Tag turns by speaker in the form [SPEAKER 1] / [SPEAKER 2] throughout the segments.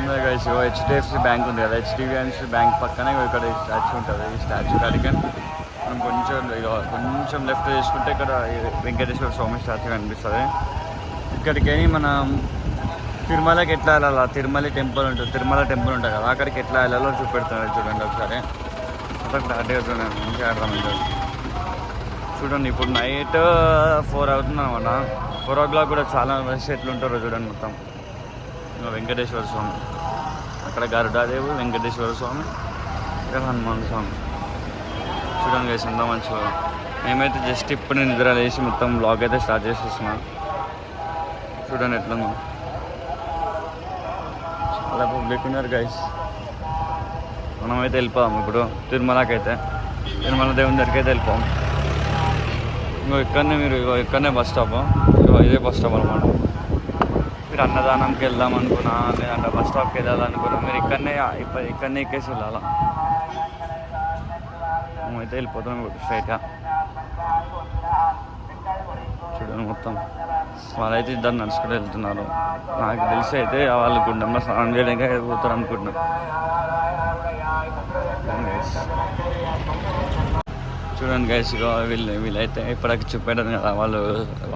[SPEAKER 1] ఉంది guys HDFC bank ఉంది కదా హెచ్డిఎఫ్సి బ్యాంక్ పక్కనే ఇక్కడ ఈ స్టాచ్యూ ఉంటుంది ఈ స్టాచ్యూ కాడికి. మనం కొంచెం కొంచెం లెఫ్ట్ చేసుకుంటే ఇక్కడ వెంకటేశ్వర స్వామి స్టాచ్యూ కనిపిస్తుంది. ఇక్కడికి మనం తిరుమలకి ఎట్లా వెళ్ళాలా? తిరుమల టెంపుల్ ఉంటుంది తిరుమల టెంపుల్ ఉంటుంది కదా అక్కడికి ఎట్లా వెళ్ళాలో చూపెడుతున్నారు చూడండి ఒకసారి. అంతా క్లారిటీగా చూడండి మంచిగా అర్థమవుతుంది చూడండి ఇప్పుడు నైట్ ఫోర్ అవుతుంది అనమాట ఫోర్ ఓ క్లాక్ కూడా చాలా రష్ ఎట్లుంటారో చూడండి మొత్తం. ఇంకా వెంకటేశ్వర స్వామి. అక్కడ గరుడాదేవి వెంకటేశ్వర స్వామి ఇక్కడ హనుమాన్ స్వామి. చూడండి వేసి ఎంత మంచిగా. మేమైతే జస్ట్ ఇప్పుడు నిద్ర లేచి మొత్తం బ్లాగ్ అయితే స్టార్ట్ చేసేస్తున్నా చూడండి ఎట్లుందో చాలా పబ్లిక్ ఉన్నారు గైస్ మనమైతే వెళ్ళిపోదాం ఇప్పుడు తిరుమలకి అయితే తిరుమల దేవుని దగ్గరికి అయితే వెళ్ళిపోదాం ఇంకో ఇక్కడనే మీరు ఇక్కడనే బస్ స్టాప్ ఇదే బస్ స్టాప్ అనమాట మీరు అన్నదానంకి వెళ్దాం అనుకున్నా లేదంటే బస్ స్టాప్కి వెళ్ళాలనుకున్నా మీరు ఇక్కడనే ఇక్కడనే ఎక్కేసి వెళ్ళాలా? మేమైతే వెళ్ళిపోతాం ఇప్పుడు స్ట్రైట్గా. చూడండి మొత్తం. వాళ్ళైతే ఇద్దరు నడుచుకుంటూ వెళ్తున్నారు. నాకు తెలిసి అయితే వాళ్ళు గుండంలో స్నానం చేయడానికి పోతారు అనుకుంటున్నాను చూడండి గైస్ వీళ్ళు వీళ్ళైతే ఇప్పటికి చూపెట్టారు కదా వాళ్ళు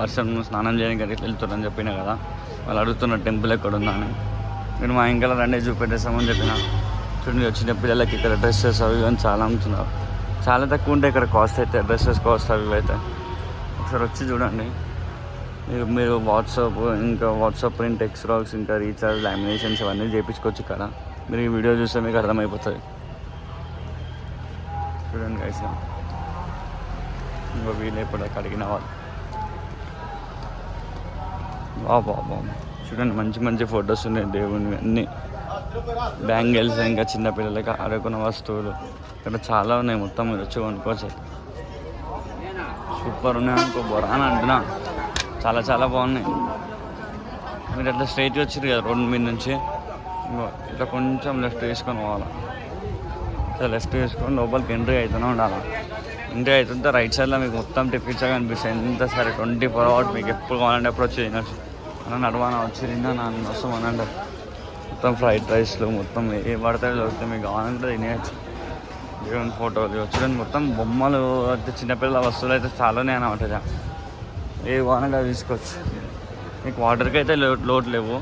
[SPEAKER 1] వర్షం స్నానం చేయడానికి అట్లా వెళ్తారని చెప్పిన కదా. వాళ్ళు అడుగుతున్న టెంపుల్ ఎక్కడ ఉన్నాను నేను మా ఇంకా రండే చూపెట్టేస్తామని చెప్పిన. చూడండి వచ్చిన పిల్లలకి ఇక్కడ డ్రెస్సెస్ అవి అని చాలా అమ్ముతున్నారు. చాలా తక్కువ ఉంటాయి ఇక్కడ కాస్ట్ అయితే డ్రెస్సెస్ కాస్ట్ అవి అయితే. ఒకసారి వచ్చి చూడండి. మీరు మీరు వాట్సాప్ ఇంకా వాట్సాప్ ప్రింట్ ఎక్స్రాక్స్ ఇంకా రీఛార్జ్ లామినేషన్స్ అవన్నీ చేయించుకోవచ్చు ఇక్కడ. మీరు ఈ వీడియో చూస్తే మీకు అర్థమైపోతుంది. చూడండి గైస్ ఇంకో వీళ్ళు ఇప్పుడు అడిగిన వాళ్ళు బా బాబా చూడండి మంచి మంచి ఫొటోస్ ఉన్నాయి దేవుని అన్నీ. బ్యాంగిల్స్ ఇంకా చిన్నపిల్లలకి ఆడుకున్న వస్తువులు. ఇక్కడ చాలా ఉన్నాయి మొత్తం మీరు వచ్చి కొనుక్కోవచ్చు. సూపర్ ఉన్నాయి అనుకో బొరా అని అంటున్నా. చాలా చాలా బాగున్నాయి. మీరు అట్లా స్ట్రైట్ వచ్చారు కదా రోడ్ మీద నుంచి. ఇంకో ఇట్లా కొంచెం లెఫ్ట్ తీసుకొని పోవాలి. ఇట్లా లెఫ్ట్ తీసుకొని లోపలికి ఎంట్రీ అవుతూనే ఉండాలి. ఎంట్రీ అవుతుంటే రైట్ సైడ్లో మీకు మొత్తం టిఫిన్స్గా కనిపిస్తుంది ఎంత సరే ట్వంటీ ఫోర్ అవర్స్ మీకు ఎప్పుడు కావాలంటే అప్పుడు వచ్చి తినచ్చు. అన్న నడవాన వచ్చి తిన్నా నా వస్తాం అనండి మొత్తం ఫ్రైడ్ రైస్లు మొత్తం ఏ పడతాయో దొరుకుతాయి మీకు కావాలంటే తినేయచ్చు. దేవుని ఫోటోలు చూడండి మొత్తం బొమ్మలు అయితే చిన్నపిల్లల వస్తువులు అయితే చాలానే అనమాట ఇక. ఏ వానంగా తీసుకోవచ్చు. మీకు వాటర్కి అయితే లో లోటు లేవు.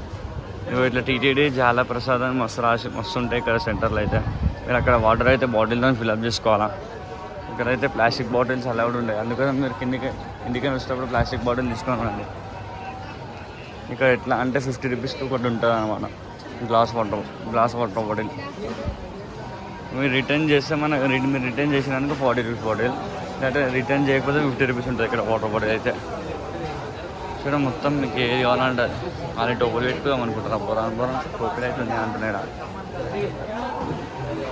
[SPEAKER 1] నువ్వు ఇట్లా టీటీడీ జాల ప్రసాదం మస్తు రాసి మస్తు ఉంటాయి ఇక్కడ సెంటర్లో అయితే. మీరు అక్కడ వాటర్ అయితే బాటిల్తో ఫిల్అప్ చేసుకోవాలా? ఇక్కడైతే ప్లాస్టిక్ బాటిల్స్ అలౌడ్ ఉంటాయి అందుకని మీరు కిందికి ఇంటికి వచ్చేటప్పుడు ప్లాస్టిక్ బాటిల్ తీసుకొని రండి ఇక్కడ ఎట్లా అంటే ఫిఫ్టీ రూపీస్కి ఒకటి ఉంటుంది అనమాట glass water glass water bottle మీరు రిటర్న్ చేస్తే మన మీరు రిటర్న్ చేసినందుకు ఫార్టీ రూపీస్ బాటిల్. లేకపోతే రిటర్న్ చేయకపోతే ఫిఫ్టీ రూపీస్ ఉంటుంది ఇక్కడ వాటర్ బాటిల్ అయితే. ఇక్కడ మొత్తం మీకు ఏది కావాలంటే అలాంటి టోపులు పెట్టుకుందాం అనుకుంటారా బొరాన్ బొరాన్ టోపులు అయితే ఉన్నాయి అంటున్నాడు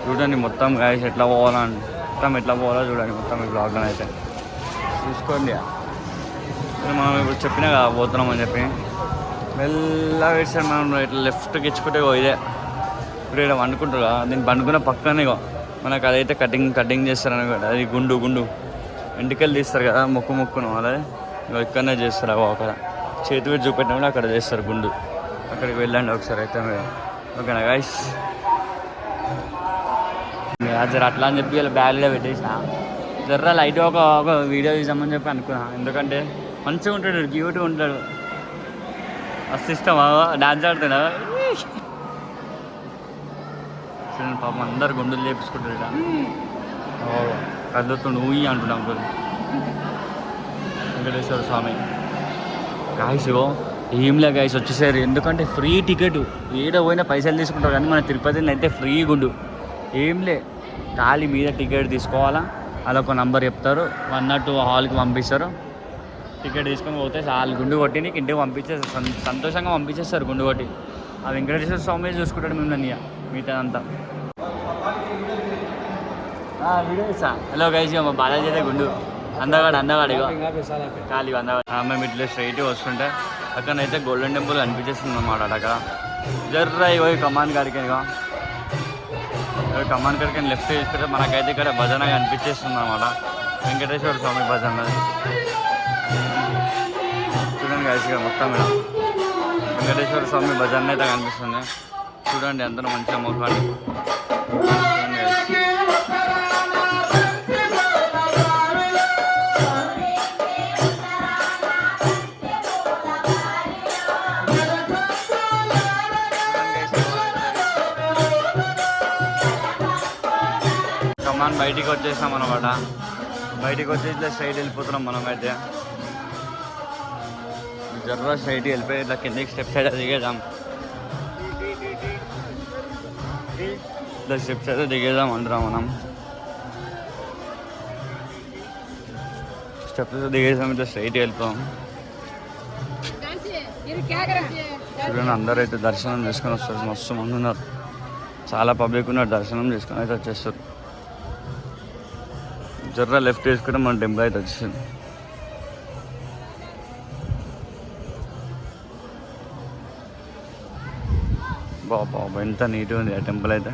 [SPEAKER 1] చూడండి మొత్తం గాయస్ ఎట్లా పోవాలని మొత్తం ఎట్లా పోవాలో చూడండి మొత్తం ఈ బ్లాగ్లో అయితే చూసుకోండి. మనం ఇప్పుడు చెప్పినా కదా అని చెప్పి. మెల్లగా వేసాడు మనం ఇట్లా లెఫ్ట్కి ఇచ్చుకుంటే ఇదే. ఇప్పుడు ఇక్కడ వండుకుంటారు కదా దీన్ని పండుకున్న పక్కనే ఇగో. మనకు అదైతే కటింగ్ కటింగ్ చేస్తారని కూడా. అది గుండు గుండు. ఎంటికలు తీస్తారు కదా మొక్కు మొక్కును అదే. ఇగో ఇక్కడనే చేస్తారు అగో అక్కడ. చేతి పెట్టి చూపెట్టినప్పుడు అక్కడ చేస్తారు గుండు. అక్కడికి వెళ్ళండి ఒకసారి అయితే మీరు. ఓకేనా గాయస్ జర అట్లా అని చెప్పి ఇలా బ్యాగ్లో పెట్టేసిన. జర్ర లైట్ ఒక ఒక వీడియో తీసామని చెప్పి అనుకున్నా. ఎందుకంటే మంచిగా ఉంటాడు క్యూట్గా ఉంటాడు. మస్తు ఇష్టం డాన్స్ ఆడుతున్నా చూడండి పాపం అందరు గుండెలు చేపించుకుంటారు ఇక్కడ. కదులుతుండు ఊయి అంటున్నాం వెంకటేశ్వర స్వామి. గాయస్ ఇగో ఏంలే గాయస్ వచ్చేసారు. ఎందుకంటే ఫ్రీ టికెట్. ఏడ పోయినా పైసలు తీసుకుంటారు కానీ మన తిరుపతిలో అయితే ఫ్రీ గుండు. ఏంలే ఖాళీ మీద టికెట్ తీసుకోవాలా? అలా ఒక నంబర్ చెప్తారు. వన్ నాట్ టూ హాల్కి పంపిస్తారు. టికెట్ తీసుకొని పోతే చాలా. గుండు కొట్టి నీకు ఇంటికి పంపించేస్తారు సంతోషంగా పంపించేస్తారు గుండు కొట్టి. ఆ వెంకటేశ్వర స్వామి చూసుకుంటాడు మిమ్మల్ని ఇక మిగతా అంతా వీడియో ఇస్తా హలో గైస్ మా బాలాజీ అయితే గుండు. అందగాడు అందగాడు ఇక ఖాళీ అందగాడు. మేము ఇట్లా స్ట్రైట్ వస్తుంటే అక్కడనైతే గోల్డెన్ టెంపుల్ అనిపించేస్తుంది అన్నమాట అక్కడ. జర్ర ఇగో కమాన్ కాడికి కమాన్ కాడికి లెఫ్ట్ తీసుకుంటే మనకైతే ఇక్కడ భజన కనిపించేస్తుంది అన్నమాట. వెంకటేశ్వర స్వామి భజన. చూడండి గైస్ మొత్తం ఇక్కడ వెంకటేశ్వర స్వామి భజన అయితే కనిపిస్తుంది. చూడండి అందరూ మంచిగా మొక్కాలి చూడండి కమాన్ బయటికి వచ్చేసాం అనమాట బయటికి వచ్చేసి సైడ్ స్ట్రైట్ వెళ్ళిపోతున్నాం మనం అయితే జర్ర సైడ్ వెళ్ళిపోయి ఇట్లా కిందకి స్టెప్ సైడ్ దిగేదాం ఇట్లా స్టెప్ సైడ్ దిగేదాం అంటున్నాం మనం. స్టెప్స్ దిగేసాం ఇట్లా స్ట్రైట్ వెళ్తాం. చూడండి అందరూ అయితే దర్శనం చేసుకొని వస్తారు. మస్తు మంది ఉన్నారు. చాలా పబ్లిక్ ఉన్నారు. దర్శనం చేసుకొని అయితే వచ్చేస్తారు. జర్ర లెఫ్ట్ వేసుకుంటే మన టెంపుల్ అయితే వచ్చేసింది. బాబా ఎంత నీట్గా ఉంది ఆ టెంపుల్ అయితే.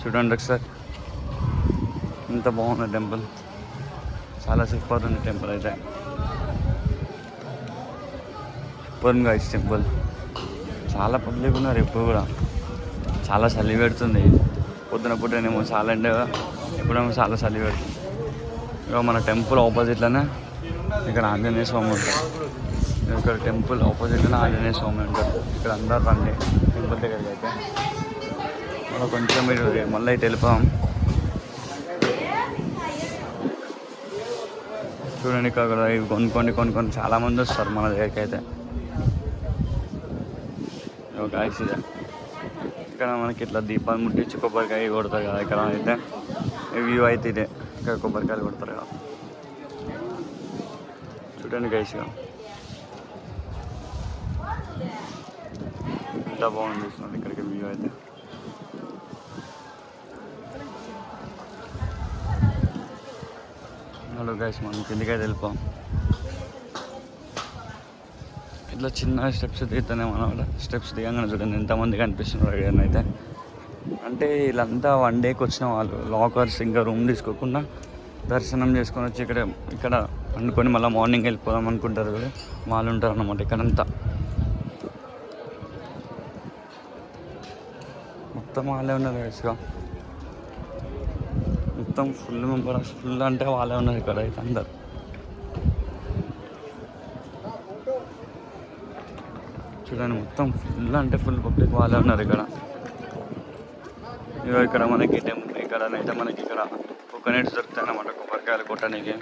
[SPEAKER 1] చూడండి ఒకసారి. ఎంత బాగుంది టెంపుల్. చాలా సూపర్ ఉంది టెంపుల్ అయితే. Super guys temple. చాలా పబ్లిక్ ఉన్నారు ఎప్పుడు కూడా. చాలా చలి పెడుతుంది. పొద్దున పుట్టనేమో చాలా ఎండ ఎప్పుడేమో చాలా చలి పెడుతుంది. ఇక మన టెంపుల్ ఆపోజిట్లోనే ఇక్కడ ఆంజనేయ స్వామి ఉంటారు ఇక్కడ టెంపుల్ ఆపోజిట్లోనే ఆంజనేయ స్వామి ఉంటారు. ఇక్కడ అందరు రండి. టెంపుల్ దగ్గరికి అయితే. మళ్ళీ కొంచెం మీరు మళ్ళీ ఇటు వెళ్ళిపోదాం చూడండి ఇక్కడ ఇవి కొనుక్కోండి కొనుక్కొని చాలా మంది వస్తారు మన దగ్గరికి అయితే. ఒక యాక్సిడెంట్ ఇక్కడ మనకి ఇట్లా దీపాలు ముట్టించి కొబ్బరికాయ కొడతారు కదా ఇక్కడ అయితే. వ్యూ అయితే ఇదే. ఇక్కడ కొబ్బరికాయలు కొడతారు కదా. చూడండి గైస్గా ఎంత బాగుంది చూసినట్టు ఇక్కడికి వ్యూ అయితే. హలో గైస్ మనం కిందికైతే వెళ్ళిపోం ఇట్లా చిన్న స్టెప్స్ దిగుతానే మనం స్టెప్స్ దిగంగానే చూడండి ఎంతమంది కనిపిస్తున్నారు ఇక్కడ అయితే. అంటే వీళ్ళంతా వన్ డేకి వచ్చిన వాళ్ళు లాకర్స్ ఇంకా రూమ్ తీసుకోకుండా దర్శనం చేసుకొని వచ్చి ఇక్కడ ఇక్కడ వండుకొని మళ్ళీ మార్నింగ్ వెళ్ళిపోదాం అనుకుంటారు కూడా వాళ్ళు ఉంటారు అన్నమాట ఇక్కడంతా. మొత్తం వాళ్ళే ఉన్నారు గైస్గా మొత్తం ఫుల్ మెంబర్స్ ఫుల్ అంటే వాళ్ళే ఉన్నారు ఇక్కడ అయితే అందరు. చూడండి మొత్తం ఫుల్ అంటే ఫుల్ పబ్లిక్ వాళ్ళే ఉన్నారు ఇక్కడ. ఇగో ఇక్కడ మనకి టెంపుల్ ఇక్కడ అయితే మనకి ఇక్కడ కోకోనట్స్ దొరుకుతాయి అన్నమాట కొబ్బరికాయలు కొట్టడానికి.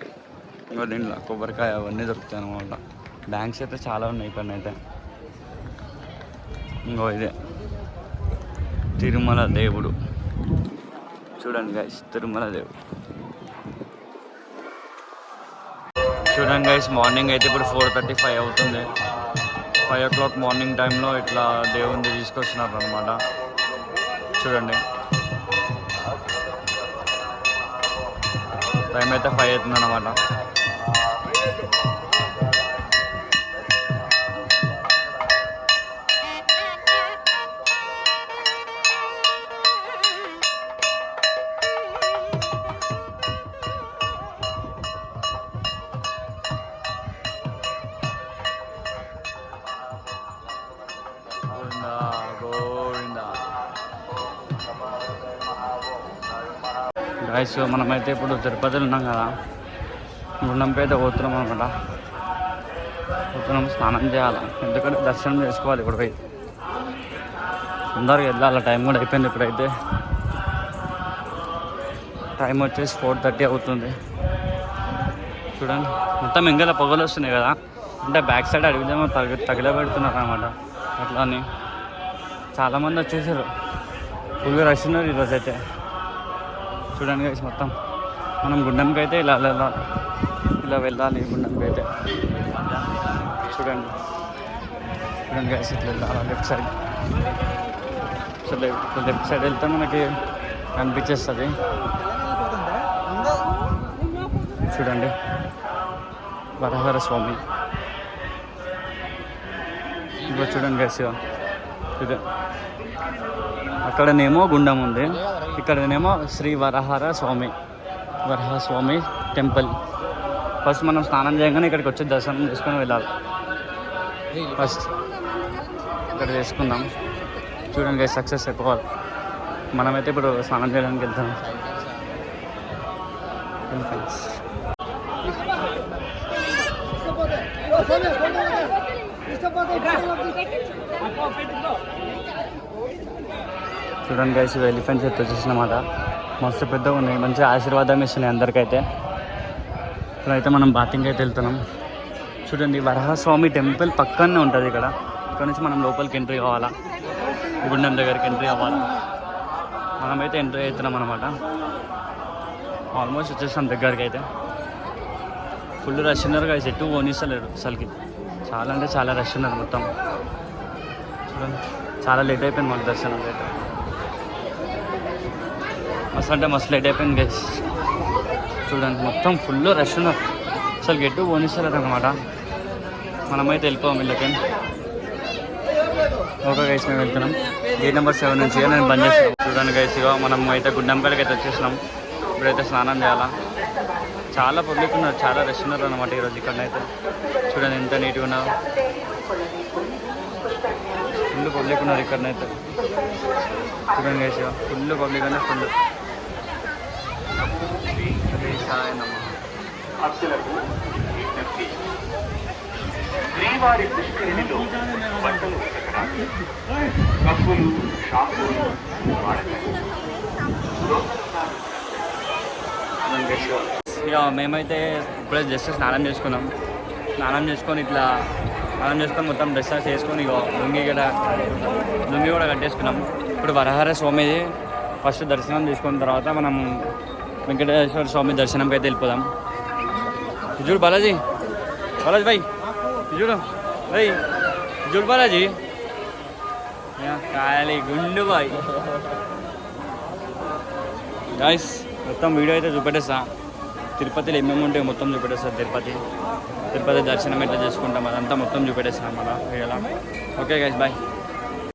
[SPEAKER 1] ఇంకా దీంట్లో కొబ్బరికాయ అవన్నీ దొరుకుతాయి అన్నమాట. బ్యాంక్స్ అయితే చాలా ఉన్నాయి ఇక్కడనైతే. ఇంకో ఇదే. తిరుమల దేవుడు. చూడండి గైస్ తిరుమల దేవుడు. చూడండి గైస్ మార్నింగ్ అయితే ఇప్పుడు ఫోర్ థర్టీ ఫైవ్ అవుతుంది. ఫైవ్ ఓ క్లాక్ మార్నింగ్ టైంలో ఇట్లా దేవుడిని తీసుకొచ్చినారు అనమాట చూడండి. టైం అయితే ఫైవ్ అవుతుంది అనమాట గాయస్ మనమైతే ఇప్పుడు తిరుపతిలో ఉన్నాం కదా గుండంపేట అయితే పోతున్నాం అనమాట పోతున్నాం స్నానం చేయాలి ఎందుకంటే దర్శనం చేసుకోవాలి ఇప్పుడు పోయి అందరికి వెళ్ళాలి టైం కూడా అయిపోయింది ఇప్పుడైతే టైం వచ్చేసి ఫోర్ థర్టీ అవుతుంది చూడండి మొత్తం ఇంకా పొగలు వస్తున్నాయి కదా అంటే బ్యాక్ సైడ్ అడిగితేమో తగ తగిలబెడుతున్నారు అనమాట అట్లా అని చాలామంది వచ్చేసారు ఫుల్ రష్ ఉన్నారు ఈరోజు అయితే చూడండి గైస్ మొత్తం మనం గుండంకి అయితే ఇలా వెళ్ళాలి ఇలా వెళ్ళాలి గుండంకి అయితే. చూడండి. చూడండి గైస్ ఇట్లా వెళ్ళాలి left side so left left side వెళ్తే మనకి కనిపించేస్తుంది చూడండి. వరహర స్వామి. ఇంకా చూడండి గైస్ ఇదే. అక్కడనేమో గుండం ఉంది. ఇక్కడనేమో శ్రీ వరహర స్వామి వరహ స్వామి టెంపుల్. ఫస్ట్ మనం స్నానం చేయగానే ఇక్కడికి వచ్చి దర్శనం చేసుకొని వెళ్ళాలి. ఫస్ట్ ఇక్కడ చేసుకుందాం. చూడండి సక్సెస్ ఎక్కువ. మనమైతే ఇప్పుడు స్నానం చేయడానికి వెళ్తాం. ఫ్రెండ్స్ చూడండి గైస్ ఇవి ఎలిఫెంట్స్ ఎత్తు వచ్చేసినమాట మస్తు పెద్దగా ఉన్నాయి మంచి ఆశీర్వాదం ఇస్తున్నాయి అందరికైతే. ఇప్పుడైతే మనం బాతింగ్ అయితే వెళ్తున్నాం. చూడండి వరహస్వామి టెంపుల్ పక్కనే ఉంటుంది ఇక్కడ. ఇక్కడ నుంచి మనం లోపలికి ఎంట్రీ కావాలా? గుండం దగ్గరికి ఎంట్రీ అవ్వాలి? మనమైతే ఎంట్రీ అవుతున్నాం అనమాట ఆల్మోస్ట్ వచ్చేసాం దగ్గరికి అయితే. ఫుల్ రష్ ఉన్నారు కదా ఎటు పోనిస్తలేరు అసలుకి. చాలా అంటే చాలా రష్ ఉన్నారు మొత్తం. చూడండి చాలా లేట్ అయిపోయింది మాకు దర్శనం అయితే. మస్తు అంటే మస్తు లేట్ అయిపోయింది గైస్ చూడండి మొత్తం ఫుల్ రష్ ఉన్నారు. అసలు గెట్టు పోనిస్తలేదు అనమాట మనమైతే వెళ్ళిపోం వీళ్ళకి. ఓకే గైస్ మేము వెళ్తున్నాం. గేట్ నెంబర్ సెవెన్ నుంచి నేను బంద్ చేస్తాను చూడండి గైస్ ఇగో మనం అయితే గుడ్డంపల్లికి అయితే వచ్చేసినాం. ఇప్పుడైతే స్నానం చేయాలా? చాలా పబ్లిక్ ఉన్నారు చాలా రష్ ఉన్నారు అనమాట ఈరోజు ఇక్కడ అయితే చూడండి ఎంత నీట్గా ఉన్నారు. ఫుల్ పబ్లిక్ ఉన్నారు ఇక్కడనైతే. చూడండి గైస్ ఫుల్ పబ్లిక్ అంటే ఫుల్
[SPEAKER 2] భక్తులకు విజ్ఞప్తి. శ్రీవారి పుష్కరిణిలో బట్టలు ఉతకడానికి కప్పులు షాంపూలు
[SPEAKER 1] మేమైతే ఇప్పుడే జస్ట్ స్నానం చేసుకున్నాం. స్నానం చేసుకొని ఇట్లా స్నానం చేసుకొని మొత్తం డ్రెస్సెస్ వేసుకొని ఇగో లుంగి కూడా లుంగి కూడా కట్టేసుకున్నాం. ఇప్పుడు వరహర స్వామిది ఫస్ట్ దర్శనం తీసుకున్న తర్వాత మనం వెంకటేశ్వర స్వామి దర్శనంకి అయితే వెళ్ళిపోదాం. చూడు బాలాజీ. బాలాజీ భాయ్ చూడు. భాయ్ చూడు బాలాజీ. యా, ఖాళీ గుండు బాయ్. గాయస్ మొత్తం వీడియో అయితే చూపెట్టేస్తా. తిరుపతిలో ఏమేమి ఉంటాయి మొత్తం చూపెట్టేస్తా తిరుపతి. తిరుపతి దర్శనం ఎట్లా చేసుకుంటాం అదంతా మొత్తం చూపెట్టేస్తాం మన వీడియోలో. ఓకే గైస్ బాయ్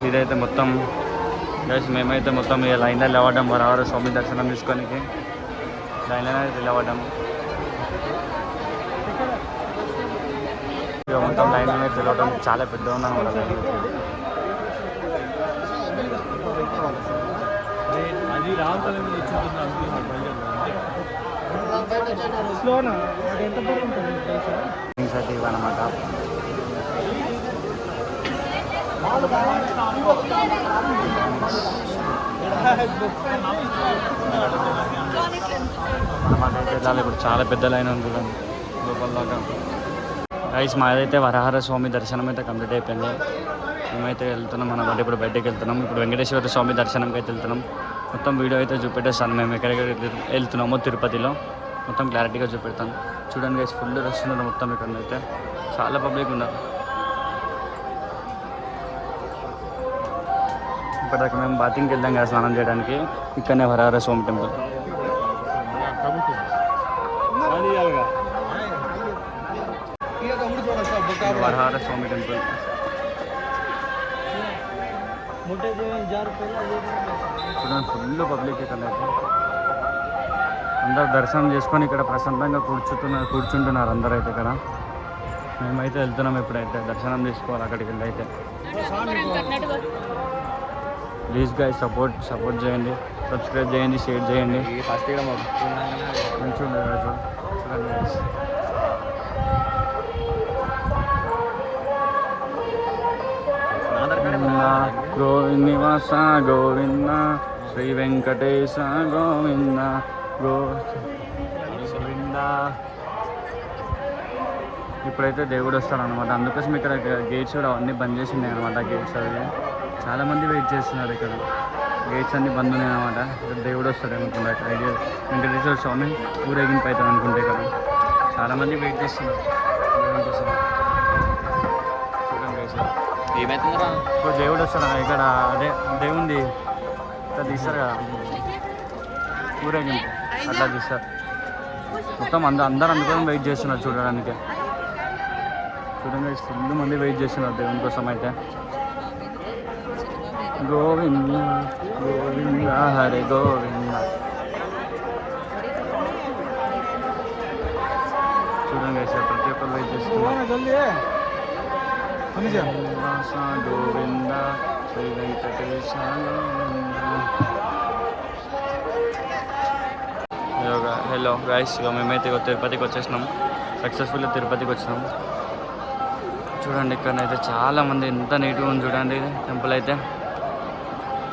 [SPEAKER 1] ఇదైతే మొత్తం. గైస్ మేమైతే మొత్తం ఇక లైన్లో లేవడం వరవరు స్వామి దర్శనం తీసుకోనికి లైన్లో అయితే లేవడం ఇక మొత్తం లైన్లో అయితే లేవడం చాలా పెద్దగా ఉందన్నమాట లైన్
[SPEAKER 3] అది స్లోనా? అది ఎంత పడుతుంది
[SPEAKER 1] అయితే వెళ్ళాలి ఇప్పుడు చాలా పెద్ద లైన్ ఉంది చూడండి లోపల దాకా గైస్ మాదైతే వరహర స్వామి దర్శనం అయితే కంప్లీట్ అయిపోయింది. మేమైతే వెళ్తున్నాం మన బట్టి ఇప్పుడు బయటకు వెళ్తున్నాం. ఇప్పుడు వెంకటేశ్వర స్వామి దర్శనంకి అయితే వెళ్తున్నాం. మొత్తం వీడియో అయితే చూపెట్టేస్తాను మేము ఎక్కడెక్కడ వెళ్తున్నామో తిరుపతిలో. మొత్తం క్లారిటీగా చూపెడతాను. చూడండి గైస్ ఫుల్ రష్ ఉన్నారు మొత్తం ఇక్కడ అయితే చాలా పబ్లిక్ ఉన్నారు. ఇప్పటిదాకా మేము బాతింగ్కి వెళ్దాం కదా స్నానం చేయడానికి. ఇక్కడనే హరహర స్వామి టెంపుల్ హరహర స్వామి టెంపుల్ చూడండి ఫుల్ పబ్లిక్ ఇక్కడ అందరు దర్శనం చేసుకొని ఇక్కడ ప్రశాంతంగా కూర్చుతున్నారు కూర్చుంటున్నారు అందరూ అయితే ఇక్కడ. మేమైతే వెళ్తున్నాం ఇప్పుడైతే. దర్శనం చేసుకోవాలి అక్కడికి వెళ్ళి అయితే. ప్లీజ్ గాయ సపోర్ట్ సపోర్ట్ చేయండి. సబ్స్క్రైబ్ చేయండి షేర్ చేయండి.
[SPEAKER 3] ఫస్ట్
[SPEAKER 1] మంచిగా guys. గోవిందనివాస గోవింద శ్రీ వెంకటేశ గోవింద గో గోవింద. ఇప్పుడైతే దేవుడు వస్తాడు అనమాట అందుకోసం ఇక్కడ గేట్స్ కూడా అన్నీ బంద్ చేసి ఉన్నాయి అనమాట గేట్స్ అవి. చాలామంది వెయిట్ చేస్తున్నారు ఇక్కడ. గేట్స్ అన్నీ బంద్ ఉన్నాయి అనమాట దేవుడు వస్తాడు అనుకుంటా ఇక్కడ. ఐడియా వెంకటేశ్వర స్వామి ఊరేగింపు అవుతాడు అనుకుంటే ఇక్కడ. చాలామంది వెయిట్ చేస్తున్నారు. ఇప్పుడు దేవుడు వస్తాడు? ఇక్కడ అదే దేవుంది ఇట్లా తీస్తారు కదా. ఊరేగింపు. అట్లా తీస్తారు. మొత్తం అందరు అందరు అందుకోసం వెయిట్ చేస్తున్నారు చూడడానికి. చూడండి ఫుల్ మంది వెయిట్ చేస్తున్నారు దేవుని కోసం అయితే. గోవింద గోవింద హరి గోవింద. చూడండి సార్ ప్రతి ఒక్కరు గోవింద శ్రీ వెంకటేశ హలో గాయస్ ఇక మేమైతే తిరుపతికి వచ్చేసినాం. సక్సెస్ఫుల్గా తిరుపతికి వచ్చినాం. చూడండి ఇక్కడ ఇక్కడనైతే చాలామంది ఎంత నీట్గా ఉంది చూడండి టెంపుల్ అయితే.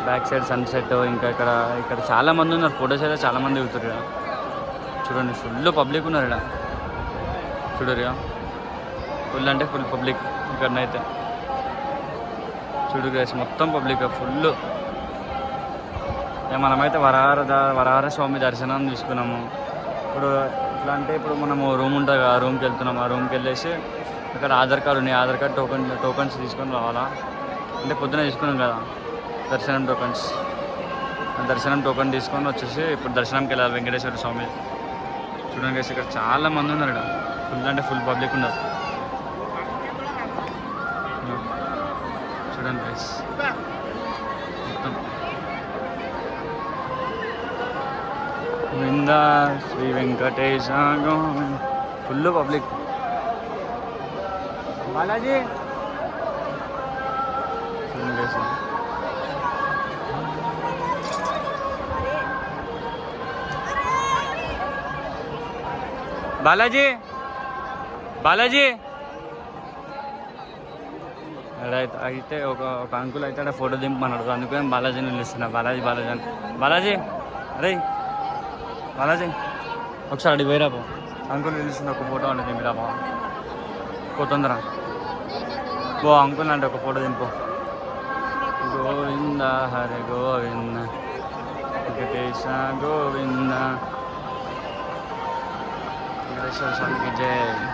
[SPEAKER 1] బ్యాక్ సైడ్ సన్సెట్ ఇంకా ఇక్కడ ఇక్కడ చాలా మంది ఉన్నారు. ఫొటోస్ అయితే చాలామంది దిగుతారు ఇక్కడ చూడండి ఫుల్ పబ్లిక్ ఉన్నారు ఇక్కడ చూడరు ఫుల్ అంటే ఫుల్ పబ్లిక్ ఇక్కడనైతే చూడు గ్రేస్ మొత్తం పబ్లిక్ ఫుల్. మనమైతే వరహార ద- వరహార స్వామి దర్శనం తీసుకున్నాము. ఇప్పుడు ఎట్లా అంటే ఇప్పుడు మనము రూమ్ ఉంటుంది కదా రూమ్కి వెళ్తున్నాం. ఆ రూమ్కి వెళ్ళేసి అక్కడ ఆధార్ కార్డు ఉన్నాయి. ఆధార్ కార్డు టోకన్ టోకన్స్ తీసుకొని రావాలా? అంటే పొద్దున తీసుకున్నాం కదా. దర్శనం టోకన్స్ దర్శనం టోకన్ తీసుకొని వచ్చేసి ఇప్పుడు దర్శనంకి వెళ్ళాలి వెంకటేశ్వర స్వామి. చూడండి guys, ఇక్కడ చాలా మంది ఉన్నారు ఇక్కడ. ఫుల్ అంటే ఫుల్ పబ్లిక్ ఉన్నారు. చూడండి గైస్ మొత్తం. Govinda Shri Venkatesha full public Balaji. చూడండి. బాలాజీ? బాలాజీ? అయితే అయితే ఒక ఒక అంకుల్ అయితే ఆడ ఫోటో దింపమన్నాడు. అందుకని బాలాజీని నిలుస్తున్నా బాలాజీ బాలాజీ అని. బాలాజీ అరే! బాలాజీ ఒకసారి అడిగి వేరా పో అంకుల్ పిలుస్తుంది ఒక ఫోటో అంటే దింపిరా బా పో తొందర ఓ అంకుల్ అంటే ఒక ఫోటో దింపు. Govinda Hare Govinda. Venkatesha Govinda. this is something
[SPEAKER 4] you did.